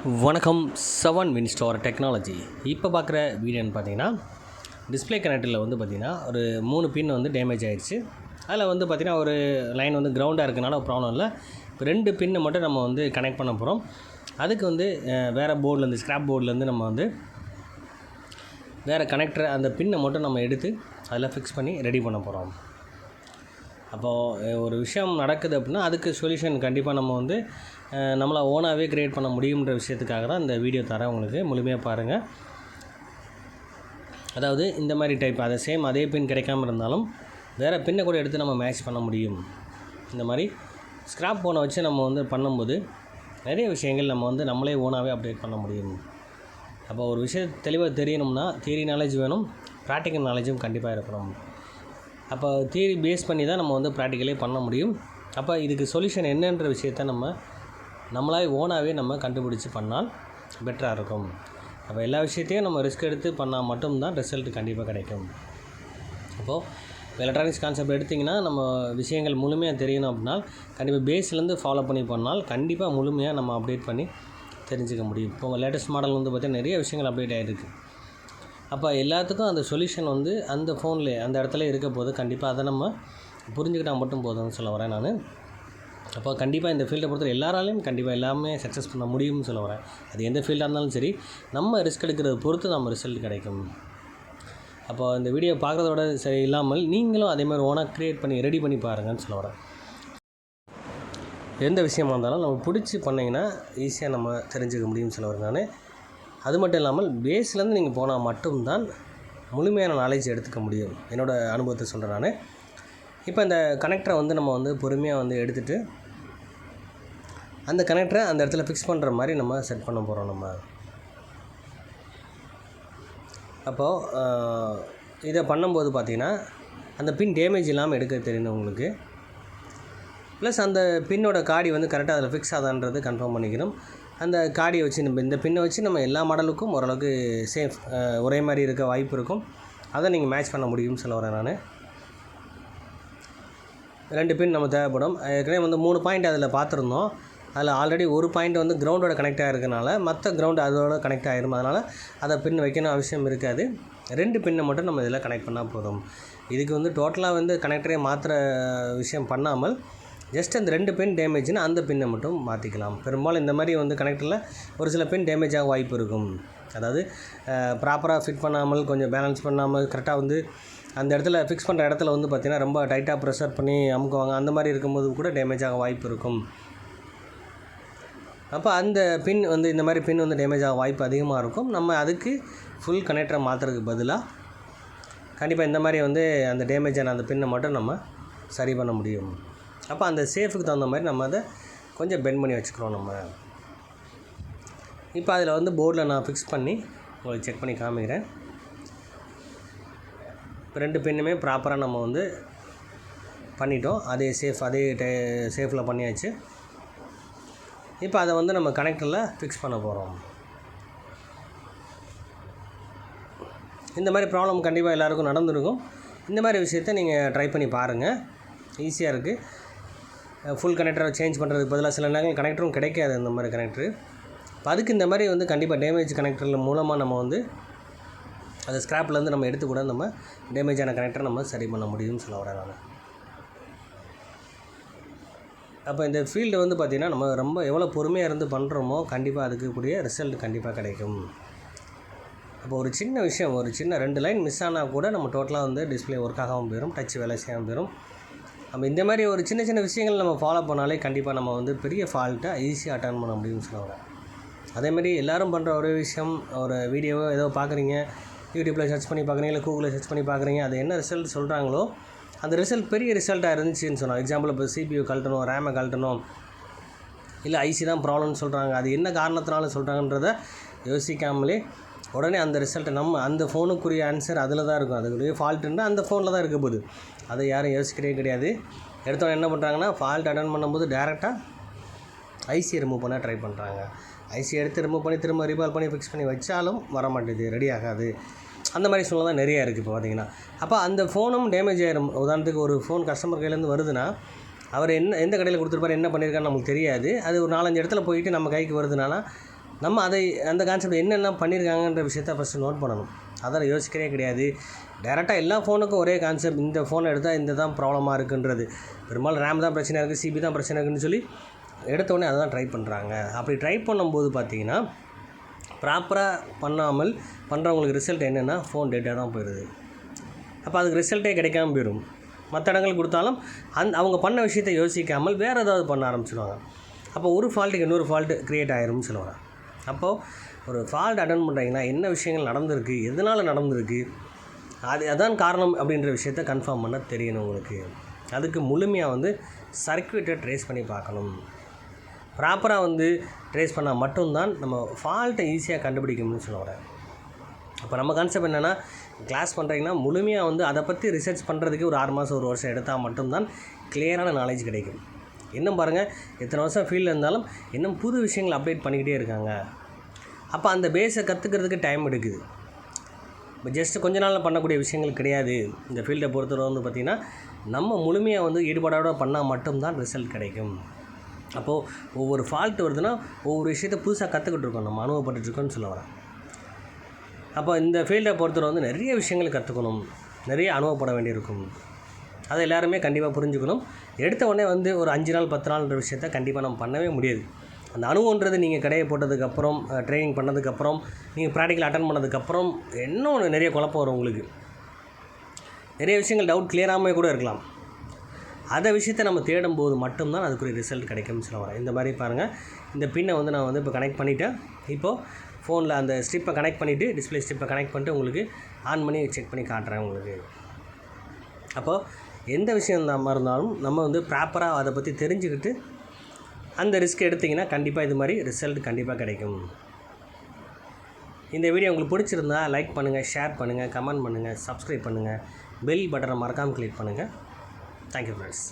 வணக்கம் seven win store technology இப்போ பார்க்குற வீடியோன்னு பார்த்தீங்கன்னா டிஸ்பிளே கனெக்டரில் வந்து பார்த்திங்கன்னா ஒரு மூணு பின் வந்து டேமேஜ் ஆகிடுச்சு அதில் வந்து பார்த்திங்கன்னா ஒரு லைன் வந்து கிரவுண்டாக இருக்கனால ப்ராப்ளம் இல்லை. இப்போ ரெண்டு பின்னை மட்டும் நம்ம வந்து கனெக்ட் பண்ண போகிறோம் அதுக்கு வந்து வேறு போர்ட்லேருந்து ஸ்க்ராப் போர்ட்லேருந்து நம்ம வந்து வேறு கனெக்டர் அந்த பின்னை மட்டும் நம்ம எடுத்து அதில் ஃபிக்ஸ் பண்ணி ரெடி பண்ண போகிறோம் அப்போது ஒரு விஷயம் நடக்குது அப்படின்னா அதுக்கு சொல்யூஷன் கண்டிப்பாக நம்ம வந்து நம்மளை ஓனாகவே க்ரியேட் பண்ண முடியுன்ற விஷயத்துக்காக தான் இந்த வீடியோ தரேன் உங்களுக்கு. முழுமையாக பாருங்கள் அதாவது இந்த மாதிரி டைப் அதை சேம் அதே பின் கிடைக்காம இருந்தாலும் வேறு பின்னை கூட எடுத்து நம்ம மேட்ச் பண்ண முடியும். இந்த மாதிரி ஸ்க்ராப் போனை வச்சு நம்ம வந்து பண்ணும்போது நிறைய விஷயங்கள் நம்ம வந்து நம்மளே ஓனாகவே அப்டேட் பண்ண முடியும். அப்போ ஒரு விஷயம் தெளிவாக தெரியணும்னா தியரி நாலேஜ் வேணும் ப்ராக்டிக்கல் நாலேஜும் கண்டிப்பாக இருக்கணும். அப்போ தியரி பேஸ் பண்ணி தான் நம்ம வந்து ப்ராக்டிக்கலே பண்ண முடியும். அப்போ இதுக்கு சொல்யூஷன் என்னன்ற விஷயத்த நம்ம நம்மளாவே ஓனாகவே நம்ம கண்டுபிடிச்சி பண்ணால் பெட்டராக இருக்கும். அப்போ எல்லா விஷயத்தையும் நம்ம ரிஸ்க் எடுத்து பண்ணால் மட்டும்தான் ரிசல்ட் கண்டிப்பாக கிடைக்கும். அப்போது எலக்ட்ரானிக்ஸ் கான்செப்ட் எடுத்திங்கன்னா நம்ம விஷயங்கள் முழுமையாக தெரியணும் அப்படின்னா கண்டிப்பாக பேஸ்லேருந்து ஃபாலோ பண்ணி பண்ணால் கண்டிப்பாக முழுமையாக நம்ம அப்டேட் பண்ணி தெரிஞ்சுக்க முடியும். இப்போ லேட்டஸ்ட் மாடல் வந்து பார்த்திங்கன்னா நிறைய விஷயங்கள் அப்டேட் ஆகிருக்கு அப்போ எல்லாத்துக்கும் அந்த சொல்யூஷன் வந்து அந்த ஃபோனில் அந்த இடத்துல இருக்க போது கண்டிப்பாக அதை நம்ம புரிஞ்சுக்கிட்டால் மட்டும் போதும்னு சொல்ல வரேன் நான். அப்போ கண்டிப்பாக இந்த ஃபீல்டை பொறுத்தவரை எல்லாராலையும் கண்டிப்பாக எல்லாமே சக்ஸஸ் பண்ண முடியும்னு சொல்ல வரேன். அது எந்த ஃபீல்டாக இருந்தாலும் சரி நம்ம ரிஸ்க் எடுக்கிறத பொறுத்து நம்ம ரிசல்ட் கிடைக்கும். அப்போ இந்த வீடியோ பார்க்குறதோட சரி இல்லாமல் நீங்களும் அதே மாதிரி ஓனாக க்ரியேட் பண்ணி ரெடி பண்ணி பாருங்கன்னு சொல்ல வரேன். எந்த விஷயமா இருந்தாலும் நம்ம பிடிச்சி பண்ணிங்கன்னா ஈஸியாக நம்ம தெரிஞ்சுக்க முடியும்னு சொல்ல வரேன் நான். அது மட்டும் இல்லாமல் பேஸ்லேருந்து நீங்கள் போனால் மட்டும்தான் முழுமையான நாலேஜ் எடுத்துக்க முடியும். என்னோடய அனுபவத்தை சொல்கிறேன் நான். இப்போ இந்த கனெக்டரை வந்து நம்ம வந்து பொறுமையாக வந்து எடுத்துகிட்டு அந்த கனெக்டரை அந்த இடத்துல ஃபிக்ஸ் பண்ணுற மாதிரி நம்ம செட் பண்ண போகிறோம் நம்ம. அப்போது இதை பண்ணும்போது பார்த்திங்கன்னா அந்த பின் டேமேஜ் இல்லாமல் எடுக்க தெரியணும் உங்களுக்கு. ப்ளஸ் அந்த பின்னோட காடி வந்து கரெக்டாக அதில் ஃபிக்ஸ் ஆதான்றது கன்ஃபார்ம் பண்ணிக்கணும். அந்த காடியை வச்சு நம்ம இந்த பின்னை வச்சு நம்ம எல்லா மாடலுக்கும் ஓரளவுக்கு சேஃப் ஒரே மாதிரி இருக்க வாய்ப்பு இருக்கும். அதை நீங்கள் மேட்ச் பண்ண முடியும்னு சொல்ல வரேன் நான். ரெண்டு பின் நம்ம தேவைப்படும். ஏற்கனவே வந்து மூணு பாயிண்ட் அதில் பார்த்துருந்தோம். அதில் ஆல்ரெடி ஒரு பாயிண்ட் வந்து கிரவுண்டோட கனெக்ட் ஆகிருக்கனால மற்ற கிரவுண்ட் அதோட கனெக்ட் ஆகிரும் அதனால் அதை பின் வைக்கணும் அவசியம் இருக்காது. ரெண்டு பின்னை மட்டும் நம்ம இதில் கனெக்ட் பண்ணால் போதும். இதுக்கு வந்து டோட்டலாக வந்து கனெக்டரே மாற்றுற விஷயம் பண்ணாமல் ஜஸ்ட் அந்த ரெண்டு பின் டேமேஜ்னால் அந்த பின்னை மட்டும் மாற்றிக்கலாம் பெரும்பாலும் இந்த மாதிரி வந்து கனெக்டரில் ஒரு சில பின் டேமேஜ் ஆக வாய்ப்பு இருக்கும். அதாவது ப்ராப்பராக ஃபிட் பண்ணாமல் கொஞ்சம் பேலன்ஸ் பண்ணாமல் கரெக்டாக வந்து அந்த இடத்துல ஃபிக்ஸ் பண்ணுற இடத்துல வந்து பார்த்திங்கன்னா ரொம்ப டைட்டாக ப்ரெஷர் பண்ணி அமுக்குவாங்க. அந்த மாதிரி இருக்கும்போது கூட டேமேஜ் ஆக வாய்ப்பு இருக்கும். அப்போ அந்த பின் வந்து இந்த மாதிரி பின் வந்து டேமேஜ் ஆக வாய்ப்பு அதிகமாக இருக்கும். நம்ம அதுக்கு ஃபுல் கனெக்டரை மாற்றுறதுக்கு பதிலாக கண்டிப்பாக இந்த மாதிரி வந்து அந்த டேமேஜான அந்த பின்னை மட்டும் நம்ம சரி பண்ண முடியும். அப்போ அந்த சேஃபுக்கு தகுந்த மாதிரி நம்ம அதை கொஞ்சம் பெண்ட் பண்ணி வச்சுக்கிறோம் நம்ம. இப்போ அதில் வந்து போர்டில் நான் ஃபிக்ஸ் பண்ணி உங்களுக்கு செக் பண்ணி காமிக்கிறேன். இப்போ ரெண்டு பெண்ணுமே ப்ராப்பராக நம்ம வந்து பண்ணிட்டோம். அதே சேஃப் அதே டே சேஃபில் பண்ணியாச்சு. இப்போ அதை வந்து நம்ம கனெக்டரில் ஃபிக்ஸ் பண்ண போகிறோம் இந்த மாதிரி ப்ராப்ளம் கண்டிப்பாக எல்லாேருக்கும் நடந்திருக்கும். இந்த மாதிரி விஷயத்த நீங்கள் ட்ரை பண்ணி பாருங்கள் ஈஸியாக இருக்குது ஃபுல் கனெக்டரை சேஞ்ச் பண்ணுறதுக்கு பதிலாக சில நேரங்கள் கனெக்டரும் கிடைக்காது இந்த மாதிரி கனெக்டரு இப்போ அதுக்கு இந்த மாதிரி வந்து கண்டிப்பாக டேமேஜ் கனெக்டரில் மூலமாக நம்ம வந்து அந்த ஸ்க்ராப்லேருந்து நம்ம எடுத்து கூட நம்ம டேமேஜான கனெக்டரை நம்ம சரி பண்ண முடியும்னு சொல்ல வரேன் நான். அப்போ இந்த ஃபீல்டு வந்து பார்த்திங்கன்னா நம்ம ரொம்ப எவ்வளோ பொறுமையாக இருந்து பண்ணுறோமோ கண்டிப்பாக அதுக்கு கூடிய ரிசல்ட் கண்டிப்பாக கிடைக்கும். அப்போ ஒரு சின்ன விஷயம் ஒரு சின்ன ரெண்டு லைன் மிஸ் ஆனால் கூட நம்ம டோட்டலாக வந்து டிஸ்ப்ளே ஒர்க் ஆகாமல் போயிடும் டச் வேலை செய்யாமல் போயிடும் நம்ம இந்த மாதிரி ஒரு சின்ன சின்ன விஷயங்கள் நம்ம ஃபாலோ பண்ணாலே கண்டிப்பாக நம்ம வந்து பெரிய ஃபால்ட்டை ஈஸியாக அட்டன் பண்ண முடியும்னு சொல்ல அதேமாதிரி எல்லோரும் பண்ணுற ஒரே விஷயம் ஒரு வீடியோவோ ஏதோ பார்க்குறீங்க யூடியூப்பில் சர்ச் பண்ணி பார்க்குறீங்க இல்லை கூகுளில் சர்ச் பண்ணி பார்க்குறீங்க அது என்ன ரிசல்ட் சொல்கிறாங்களோ அந்த ரிசல்ட் பெரிய ரிசல்ட்டாக இருந்துச்சுன்னு சொன்னோம். எக்ஸாம்பிள் இப்போ சிபியூ கழட்டணும் ரேமை கழட்டணும் இல்லை ஐசி தான் ப்ராப்ளம்னு சொல்கிறாங்க அது என்ன காரணத்தினால சொல்கிறாங்கன்றத யோசிக்காமலே உடனே அந்த ரிசல்ட்டை நம்ம அந்த ஃபோனுக்குரிய ஆன்சர் அதில் தான் இருக்கும். அதுக்குரிய ஃபால்ட்டுன்னா அந்த ஃபோனில் தான் இருக்க போகுது. அதை யாரும் யோசிக்கிறே கிடையாது. எடுத்தவங்க என்ன பண்ணுறாங்கன்னா ஃபால்ட் அட்டன் பண்ணும்போது டேரெக்டாக ஐசியை ரிமூவ் பண்ண ட்ரை பண்ணுறாங்க ஐசி எடுத்து ரிமூவ் பண்ணி திரும்ப ரீபால் பண்ணி ஃபிக்ஸ் பண்ணி வச்சாலும் வர மாட்டேது ரெடி ஆகாது. அந்த மாதிரி சூழ்நிலை தான் நிறையா இருக்குது இப்போ பார்த்தீங்கன்னா அப்போ அந்த ஃபோனும் டேமேஜ் ஆயிரும். உதாரணத்துக்கு ஒரு ஃபோன் கஸ்டமர் கையிலேருந்து வருதுன்னா அவர் என்ன எந்த கடையில் கொடுத்துருப்பாரு என்ன பண்ணியிருக்காருன்னு நமக்கு தெரியாது. அது ஒரு நாலஞ்சு இடத்துல போயிட்டு நம்ம கைக்கு வருதுனால நம்ம அதை அந்த கான்செப்ட் என்னென்ன பண்ணியிருக்காங்கன்ற விஷயத்த ஃபஸ்ட்டு நோட் பண்ணணும். அதை யோசிக்கிறே கிடையாது. டேரெக்டாக எல்லா ஃபோனுக்கும் ஒரே கான்செப்ட் இந்த ஃபோனை எடுத்தால் இந்த தான் ப்ராப்ளமாக இருக்குன்றது. பெரும்பாலும் ரேம் தான் பிரச்சனை இருக்குது சிபி தான் பிரச்சனை இருக்குன்னு சொல்லி எடுத்தோடனே அதை தான் ட்ரை பண்ணுறாங்க அப்படி ட்ரை பண்ணும்போது பார்த்தீங்கன்னா ப்ராப்பராக பண்ணாமல் பண்ணுறவங்களுக்கு ரிசல்ட் என்னென்னா ஃபோன் டேட்டாக தான் போயிடுது. அப்போ அதுக்கு ரிசல்ட்டே கிடைக்காம போயிடும். மற்ற இடங்கள் கொடுத்தாலும் அந் அவங்க பண்ண விஷயத்தை யோசிக்காமல் வேறு ஏதாவது பண்ண ஆரம்பிச்சிடுவாங்க அப்போ ஒரு ஃபால்ட்டுக்கு இன்னொரு ஃபால்ட்டு க்ரியேட் ஆயிரும்னு சொல்லுவாங்க. அப்போது ஒரு ஃபால்ட் அட்டன் பண்ணுறீங்கன்னா என்ன விஷயங்கள் நடந்திருக்கு எதனால் நடந்திருக்கு அது அதான் காரணம் அப்படின்ற விஷயத்த கன்ஃபார்ம் பண்ண தெரியணும் உங்களுக்கு. அதுக்கு முழுமையாக வந்து சர்க்கியூட்டை ட்ரேஸ் பண்ணி பார்க்கணும். ப்ராப்பராக வந்து ட்ரேஸ் பண்ணால் மட்டும்தான் நம்ம ஃபால்ட்டை ஈஸியாக கண்டுபிடிக்கணும்னு சொல்ல வரேன். அப்போ நம்ம கான்செப்ட் என்னென்னா கிளாஸ் பண்ணுறீங்கன்னா முழுமையாக வந்து அதை பற்றி ரிசர்ச் பண்ணுறதுக்கு ஒரு ஆறு மாதம் ஒரு வருஷம் எடுத்தால் மட்டும்தான் கிளியரான நாலேஜ் கிடைக்கும். இன்னும் பாருங்கள் எத்தனை வருஷம் ஃபீல்டில் இருந்தாலும் இன்னும் புது விஷயங்கள் அப்டேட் பண்ணிக்கிட்டே இருக்காங்க. அப்போ அந்த பேஸை கற்றுக்கிறதுக்கு டைம் எடுக்குது. இப்போ ஜஸ்ட் கொஞ்ச நாளில் பண்ணக்கூடிய விஷயங்கள் கிடையாது. இந்த ஃபீல்டை பொறுத்தவரை வந்து பார்த்திங்கன்னா நம்ம முழுமையாக வந்து ஈடுபாடோட பண்ணால் மட்டும்தான் ரிசல்ட் கிடைக்கும். அப்போது ஒவ்வொரு ஃபால்ட் வருதுன்னா ஒவ்வொரு விஷயத்தை புதுசாக கற்றுக்கிட்டு இருக்கோம். நம்ம அனுபவப்பட்டுருக்கோம்னு சொல்ல வரேன். அப்போ இந்த ஃபீல்டை பொறுத்தவரை வந்து நிறைய விஷயங்கள் கற்றுக்கணும் நிறைய அனுபவப்பட வேண்டியிருக்கும். அதை எல்லாருமே கண்டிப்பாக புரிஞ்சுக்கணும். எடுத்த உடனே வந்து ஒரு அஞ்சு நாள் பத்து நாள்ன்ற விஷயத்த கண்டிப்பாக நம்ம பண்ணவே முடியாது. அந்த அனுபவன்றது நீங்கள் கடையை போட்டதுக்கப்புறம் ட்ரைனிங் பண்ணதுக்கப்புறம் நீங்கள் ப்ராக்டிக்கல் அட்டன் பண்ணதுக்கப்புறம் இன்னும் நிறைய குழப்பம் வரும் உங்களுக்கு. நிறைய விஷயங்கள் டவுட் கிளியராகவே கூட இருக்கலாம். அந்த விஷயத்தை நம்ம தேடும் போது மட்டும்தான் அதுக்குரிய ரிசல்ட் கிடைக்கும்னு சொல்ல வரேன். இந்த மாதிரி பாருங்கள் இந்த பின்னை வந்து நான் வந்து இப்போ கனெக்ட் பண்ணிவிட்டேன் இப்போது ஃபோனில் அந்த ஸ்ட்ரிப்பை கனெக்ட் பண்ணிவிட்டு டிஸ்பிளே ஸ்ட்ரிப்பை கனெக்ட் பண்ணிட்டு உங்களுக்கு ஆன் பண்ணி செக் பண்ணி காட்டுறேன் உங்களுக்கு. அப்போது எந்த விஷயம் நம்ம இருந்தாலும் நம்ம வந்து ப்ராப்பராக அதை பற்றி தெரிஞ்சுக்கிட்டு அந்த ரிஸ்க் எடுத்திங்கன்னா கண்டிப்பாக இது மாதிரி ரிசல்ட் கண்டிப்பாக கிடைக்கும். இந்த வீடியோ உங்களுக்கு பிடிச்சிருந்தா லைக் பண்ணுங்கள் ஷேர் பண்ணுங்கள் கமெண்ட் பண்ணுங்கள் சப்ஸ்கிரைப் பண்ணுங்கள் பெல் பட்டனை மறக்காமல் கிளிக் பண்ணுங்கள் தேங்க்யூ ஃப்ரெண்ட்ஸ்